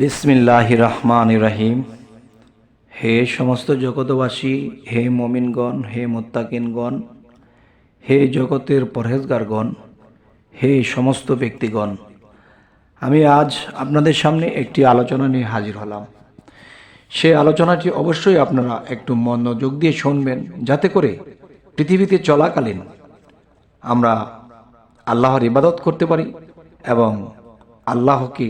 বিসমিল্লাহ রহমান রহিম হে সমস্ত জগতবাসী হে মমিনগণ, হে মোত্তাকিনগণ, হে জগতের পরহেজগারগণ, হে সমস্ত ব্যক্তিগণ, আমি আজ আপনাদের সামনে একটি আলোচনা নিয়ে হাজির হলাম। সেই আলোচনাটি অবশ্যই আপনারা একটু মনোযোগ দিয়ে শুনবেন, যাতে করে পৃথিবীতে চলাকালীন আমরা আল্লাহর ইবাদত করতে পারি এবং আল্লাহকে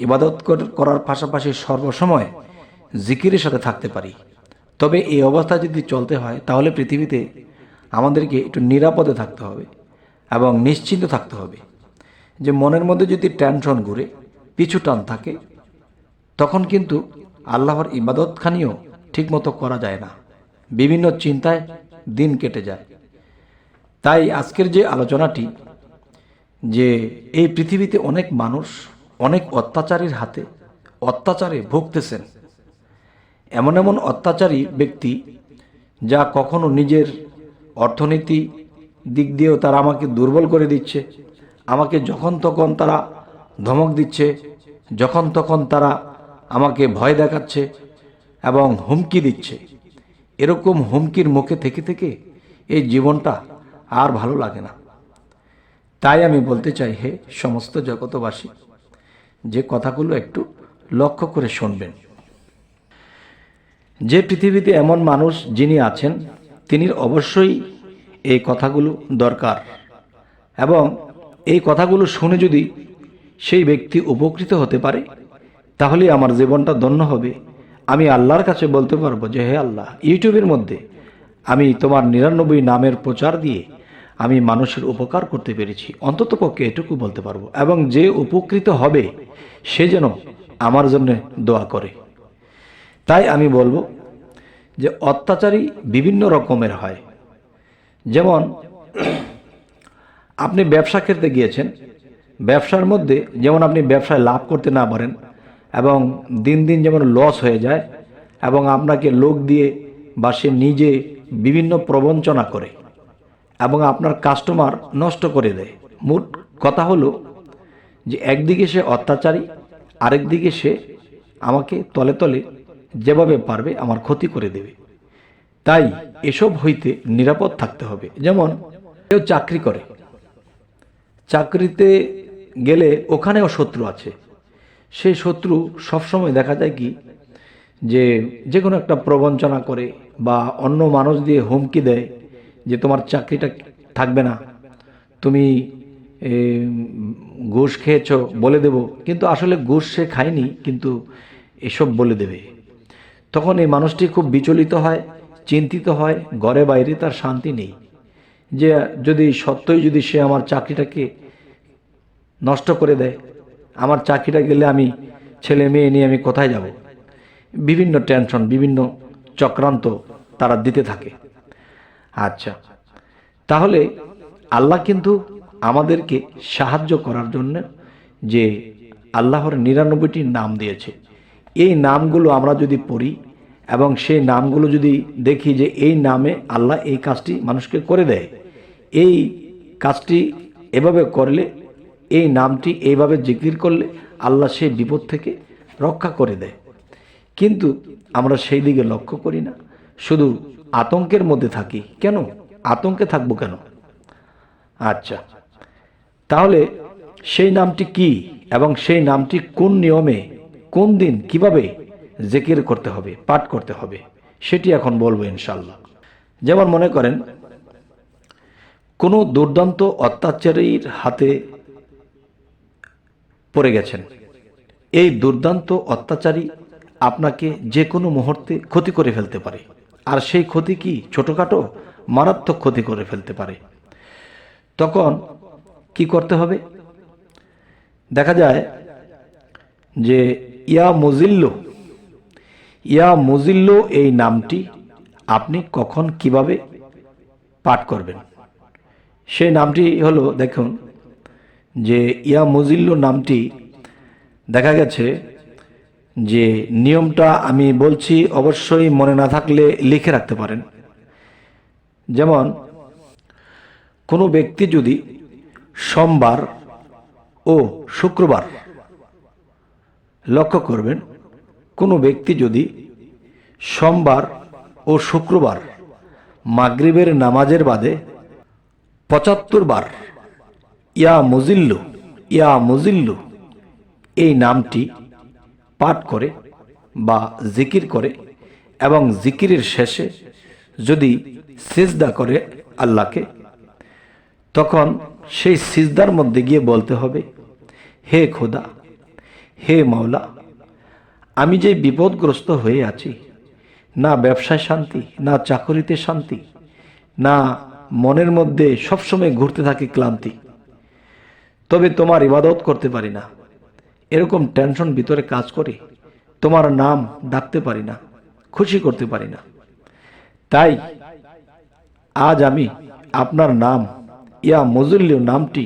ইবাদত করার পাশাপাশি সর্বসময় জিকিরের সাথে থাকতে পারি। তবে এই অবস্থা যদি চলতে হয়, তাহলে পৃথিবীতে আমাদেরকে একটু নিরাপদে থাকতে হবে এবং নিশ্চিন্ত থাকতে হবে। যে মনের মধ্যে যদি টেনশন ঘুরে, পিছু টান থাকে, তখন কিন্তু আল্লাহর ইবাদতখানিও ঠিকমতো করা যায় না। বিভিন্ন চিন্তায় দিন কেটে যায়। তাই আজকের যে আলোচনাটি, যে এই পৃথিবীতে অনেক মানুষ অনেক অত্যাচারীর হাতে অত্যাচারে ভুগতেছেন। এমন এমন অত্যাচারী ব্যক্তি যা কখনো নিজের অর্থনীতি দিক দিয়েও তারা আমাকে দুর্বল করে দিচ্ছে, আমাকে যখন তখন তারা ধমক দিচ্ছে, যখন তখন তারা আমাকে ভয় দেখাচ্ছে এবং হুমকি দিচ্ছে। এরকম হুমকির মুখে থেকে থেকে এই জীবনটা আর ভালো লাগে না। তাই আমি বলতে চাই, হে সমস্ত জগতবাসী যে কথাগুলো একটু লক্ষ্য করে শুনবেন। যে পৃথিবীতে এমন মানুষ যিনি আছেন, তিনি অবশ্যই এই কথাগুলো দরকার। এবং এই কথাগুলো শুনে যদি সেই ব্যক্তি উপকৃত হতে পারে, তাহলে আমার জীবনটা ধন্য হবে। আমি আল্লাহর কাছে বলতে পারব যে, হে আল্লাহ, ইউটিউবের মধ্যে আমি তোমার নিরানব্বই নামের প্রচার দিয়ে আমি মানুষের উপকার করতে পেরেছি। অন্তত পক্ষে এটুকু বলতে পারব। এবং যে উপকৃত হবে, সে যেন আমার জন্য দোয়া করে। তাই আমি বলব যে অত্যাচারী বিভিন্ন রকমের হয়। যেমন, আপনি ব্যবসা ক্ষেত্রে গিয়েছেন। ব্যবসার মধ্যে যেমন আপনি ব্যবসায় লাভ করতে না পারেন এবং দিন দিন যেমন লস হয়ে যায় এবং আপনাকে লোক দিয়ে বা সে নিজে বিভিন্ন প্রবঞ্চনা করে। এবং আপনার কাস্টমার নষ্ট করে দেয়। মোট কথা হলো যে একদিকে সে অত্যাচারী, আরেকদিকে সে আমাকে তলে তলে যেভাবে পারবে আমার ক্ষতি করে দেবে। তাই এসব হইতে নিরাপদ থাকতে হবে। যেমন কেউ চাকরি করে, চাকরিতে গেলে ওখানেও শত্রু আছে। সেই শত্রু সবসময় দেখা যায় কি যে যে কোনো একটা প্রবঞ্চনা করে বা অন্য মানুষ দিয়ে হুমকি দেয়। যে তোমার চাকরিটা থাকবে না। তুমি ঘুষ খেয়েছো বলে দেব। কিন্তু আসলে ঘুষ সে খায়নি, কিন্তু এসব বলে দেবে। তখন এই মানুষটি খুব বিচলিত হয়, চিন্তিত হয়, ঘরে বাইরে তার শান্তি নেই। যে যদি সত্যই যদি সে আমার চাকরিটাকে নষ্ট করে দেয়, আমার চাকরিটা গেলে আমি ছেলে মেয়ে নিয়ে আমি কোথায় যাব? বিভিন্ন টেনশন, বিভিন্ন চক্রান্ত তারা দিতে থাকে। আচ্ছা। তাহলে আল্লাহ কিন্তু আমাদেরকে সাহায্য করার জন্য যে আল্লাহর নিরানব্বইটি নাম দিয়েছে। এই নামগুলো আমরা যদি পড়ি এবং সেই নামগুলো যদি দেখি যে এই নামে আল্লাহ এই কাজটি মানুষকে করে দেয়, এই কাজটি এভাবে করলে, এই নামটি এইভাবে জিকির করলে আল্লাহ সেই বিপদ থেকে রক্ষা করে দেয়। কিন্তু আমরা সেই দিকে লক্ষ্য করি না। শুধু আতঙ্কের মধ্যে থাকি। কেন? আতঙ্কে থাকব কেন? আচ্ছা। তাহলে সেই নামটি কি এবং সেই নামটি কোন নিয়মে, কোন দিন কীভাবে জেকির করতে হবে, পাঠ করতে হবে, সেটি এখন বলব ইনশাল্লাহ যেমন মনে করেন, কোনো দুর্দান্ত অত্যাচারীর হাতে পড়ে গেছেন। এই দুর্দান্ত অত্যাচারী আপনাকে যে কোনো মুহূর্তে ক্ষতি করে ফেলতে পারে। আর সেই ক্ষতি কি ছোটোখাটো? মারাত্মক ক্ষতি করে ফেলতে পারে। তখন কি করতে হবে? দেখা যায় যে, ইয়া মজিল্ল ইয়া মজিল্ল এই নামটি আপনি কখন কীভাবে পাঠ করবেন? সেই নামটি হলো, দেখুন, যে ইয়া মজিল্ল নামটি দেখা গেছে যে নিয়মটা আমি বলছি অবশ্যই মনে না থাকলে লিখে রাখতে পারেন। যেমন, কোনো ব্যক্তি যদি সোমবার ও শুক্রবার লক্ষ্য করবেন, কোনো ব্যক্তি যদি সোমবার ও শুক্রবার মাগরিবের নামাজের বাদে পঁচাত্তর বার ইয়া মুজিল্লু ইয়া মুজিল্লু, এই নামটি পাঠ করে বা জিকির করে এবং জিকিরের শেষে যদি সিজদা করে আল্লাহকে, তখন সেই সিজদার মধ্যে গিয়ে বলতে হবে, হে খোদা, হে মাওলা, আমি যে বিপদগ্রস্ত হয়ে আছি, না ব্যবসায় শান্তি, না চাকরিতে শান্তি, না মনের মধ্যে সবসময় ঘুরতে থাকে ক্লান্তি, তবে তোমার ইবাদত করতে পারি না। এরকম টেনশন ভিতরে কাজ করে তোমার নাম ডাকতে পারি না, খুশি করতে পারি না। তাই আজ আমি আপনার নাম, ইয়া মজুল্য নামটি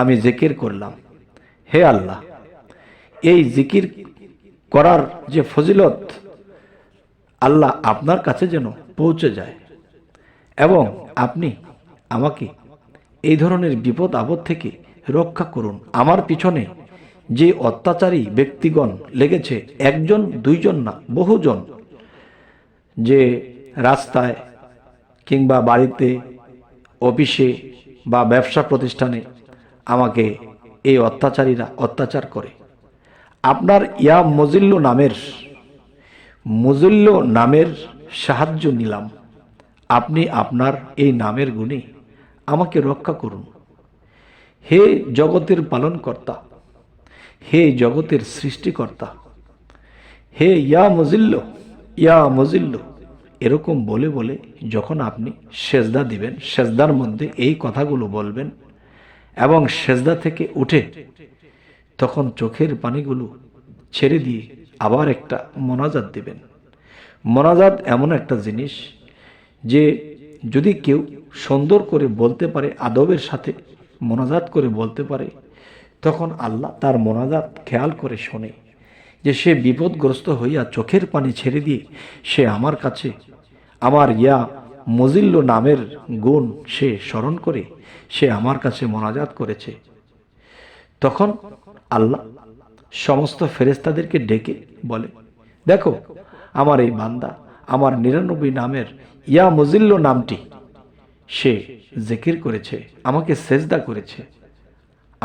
আমি জিকির করলাম। হে আল্লাহ, এই জিকির করার যে ফজিলত আল্লাহ আপনার কাছে যেন পৌঁছে যায় এবং আপনি আমাকে এই ধরনের বিপদ আপদ থেকে রক্ষা করুন। আমার পিছনে যে অত্যাচারী ব্যক্তিগণ লেগেছে, একজন, দুইজন না, বহুজন, যে রাস্তায় কিংবা বাড়িতে, অফিসে বা ব্যবসা প্রতিষ্ঠানে আমাকে এই অত্যাচারীরা অত্যাচার করে। আপনার ইয়া মজিল্য নামের মজুল্য নামের সাহায্য নিলাম। আপনি আপনার এই নামের গুণে আমাকে রক্ষা করুন। হে জগতের পালনকর্তা হে জগতের সৃষ্টিকর্তা, হে ইয়া মজিল্ল ইয়া মজিল্ল। এরকম বলে বলে যখন আপনি সেজদা দিবেন, সেজদার মধ্যে এই কথাগুলো বলবেন এবং সেজদা থেকে উঠে তখন চোখের পানিগুলো ছেড়ে দিয়ে আবার একটা মোনাজাত দিবেন। মোনাজাত এমন একটা জিনিস যে যদি কেউ সুন্দর করে বলতে পারে, আদবের সাথে মোনাজাত করে বলতে পারে তখন আল্লাহ তার মোনাজাত খেয়াল করে শোনে যে সে বিপদগ্রস্ত হইয়া চোখের পানি ছেড়ে দিয়ে সে আমার কাছে, আমার ইয়া মজিল্য নামের গুণ সে স্মরণ করে সে আমার কাছে মোনাজাত করেছে। তখন আল্লাহ সমস্ত ফেরেস্তাদেরকে ডেকে বলে, দেখো, আমার এই বান্দা, আমার নিরানব্বই নামের ইয়া মজিল্য নামটি সে জিকির করেছে, আমাকে সেজদা করেছে।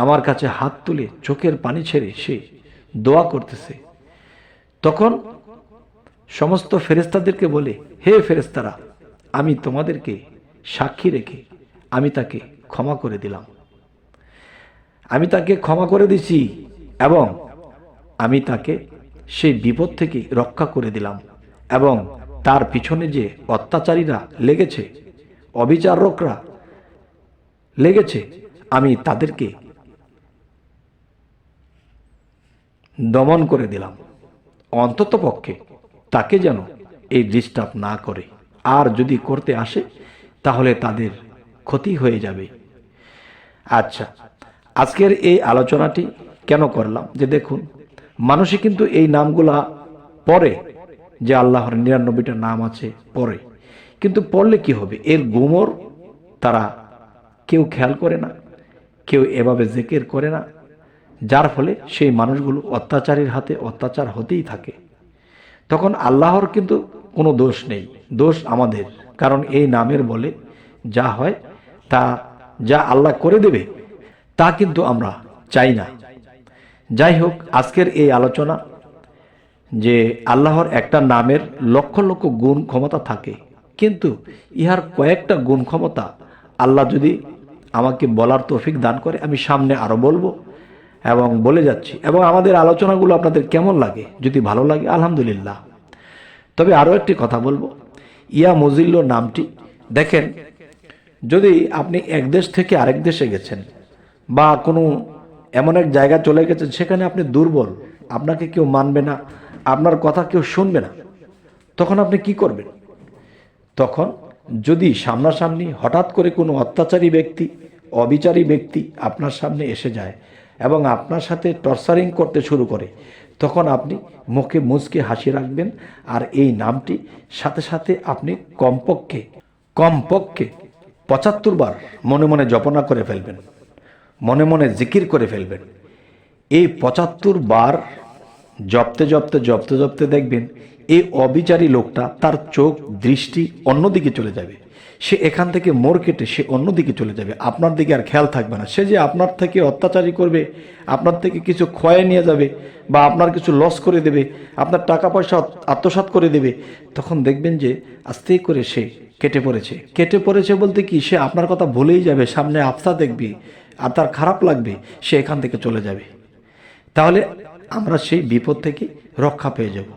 আমার কাছে হাত তুলে চোখের পানি ছেড়ে সে দোয়া করতেছে। তখন সমস্ত ফেরেস্তাদেরকে বলে, হে ফেরেস্তারা আমি তোমাদেরকে সাক্ষী রেখে আমি তাকে ক্ষমা করে দিলাম। আমি তাকে ক্ষমা করে দিছি এবং আমি তাকে সেই বিপদ থেকে রক্ষা করে দিলাম এবং তার পিছনে যে অত্যাচারীরা লেগেছে, অবিচারকরা লেগেছে, আমি তাদেরকে দমন করে দিলাম। অন্তত পক্ষে তাকে যেন এই ডিস্টার্ব না করে। আর যদি করতে আসে, তাহলে তাদের ক্ষতি হয়ে যাবে। আচ্ছা আজকের এই আলোচনাটি কেন করলাম? যে দেখুন, মানুষে কিন্তু এই নামগুলা পরে যে আল্লাহর নিরানব্বইটা নাম আছে পরে কিন্তু পড়লে কি হবে? এর গুমর তারা কেউ খেয়াল করে না, কেউ এভাবে জেকের করে না যার ফলে সেই মানুষগুলো অত্যাচারীর হাতে অত্যাচার হতেই থাকে। তখন আল্লাহর কিন্তু কোনো দোষ নেই, দোষ আমাদের। কারণ এই নামের বলে যা হয়, তা যা আল্লাহ করে দেবে, তা কিন্তু আমরা চাই না। যাই হোক, আজকের এই আলোচনা যে আল্লাহর একটা নামের লক্ষ লক্ষ গুণ ক্ষমতা থাকে, কিন্তু ইহার কয়েকটা গুণ ক্ষমতা আল্লাহ যদি আমাকে বলার তৌফিক দান করে, আমি সামনে আরও বলব। এবং বলে যাচ্ছি, এবং আমাদের আলোচনাগুলো আপনাদের কেমন লাগে? যদি ভালো লাগে, আলহামদুলিল্লাহ। তবে আরও একটি কথা বলব। ইয়া মজিল্য নামটি, দেখেন, যদি আপনি এক দেশ থেকে আরেক দেশে গেছেন, বা কোনো এমন এক জায়গা চলে গেছেন, সেখানে আপনি দুর্বল, আপনাকে কেউ মানবে না, আপনার কথা কেউ শুনবে না, তখন আপনি কি করবেন? তখন যদি সামনাসামনি হঠাৎ করে কোনো অত্যাচারী ব্যক্তি, অবিচারী ব্যক্তি আপনার সামনে এসে যায় এবং আপনার সাথে টর্চারিং করতে শুরু করে। তখন আপনি মুখে মুচকে হাসি রাখবেন আর এই নামটি সাথে সাথে আপনি কমপক্ষে কমপক্ষে পঁচাত্তর বার মনে মনে জপনা করে ফেলবেন, মনে মনে জিকির করে ফেলবেন। এই পঁচাত্তর বার জপতে জপতে জপতে জপতে দেখবেন এই অবিচারী লোকটা তার চোখ দৃষ্টি অন্যদিকে চলে যাবে। সে এখান থেকে মোড় কেটে সে অন্যদিকে চলে যাবে। আপনার দিকে আর খেয়াল থাকবে না। সে যে আপনার থেকে অত্যাচারী করবে, আপনার থেকে কিছু ক্ষয়ে নিয়ে যাবে বা আপনার কিছু লস করে দেবে, আপনার টাকা পয়সা আত্মসাৎ করে দেবে, তখন দেখবেন যে আস্তে করে সে কেটে পড়েছে। কেটে পড়েছে বলতে কি, সে আপনার কথা ভুলেই যাবে, সামনে আফসা দেখবে আর তার খারাপ লাগবে, সে এখান থেকে চলে যাবে। তাহলে আমরা সেই বিপদ থেকে রক্ষা পেয়ে যাব।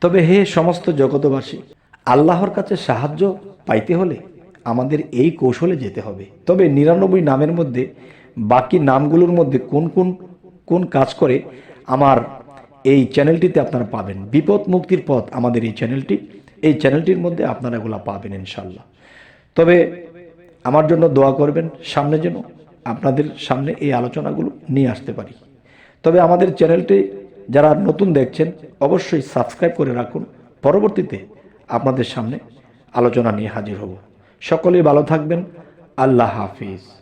তবে হে সমস্ত জগতবাসী আল্লাহর কাছে সাহায্য পাইতে হলে আমাদের এই কৌশলে যেতে হবে। তবে নিরানব্বই নামের মধ্যে বাকি নামগুলোর মধ্যে কোন কোন কোন কাজ করে আমার এই চ্যানেলটিতে আপনারা পাবেন। বিপদ মুক্তির পথ আমাদের এই চ্যানেলটি। এই চ্যানেলটির মধ্যে আপনারা এগুলো পাবেন ইনশাল্লাহ তবে আমার জন্য দোয়া করবেন, সামনে যেন আপনাদের সামনে এই আলোচনাগুলো নিয়ে আসতে পারি। তবে আমাদের চ্যানেলটি যারা নতুন দেখছেন, অবশ্যই সাবস্ক্রাইব করে রাখুন। পরবর্তীতে আপনাদের সামনে আলোচনা নিয়ে হাজির হব। সকলেই ভালো থাকবেন। আল্লাহ হাফিজ।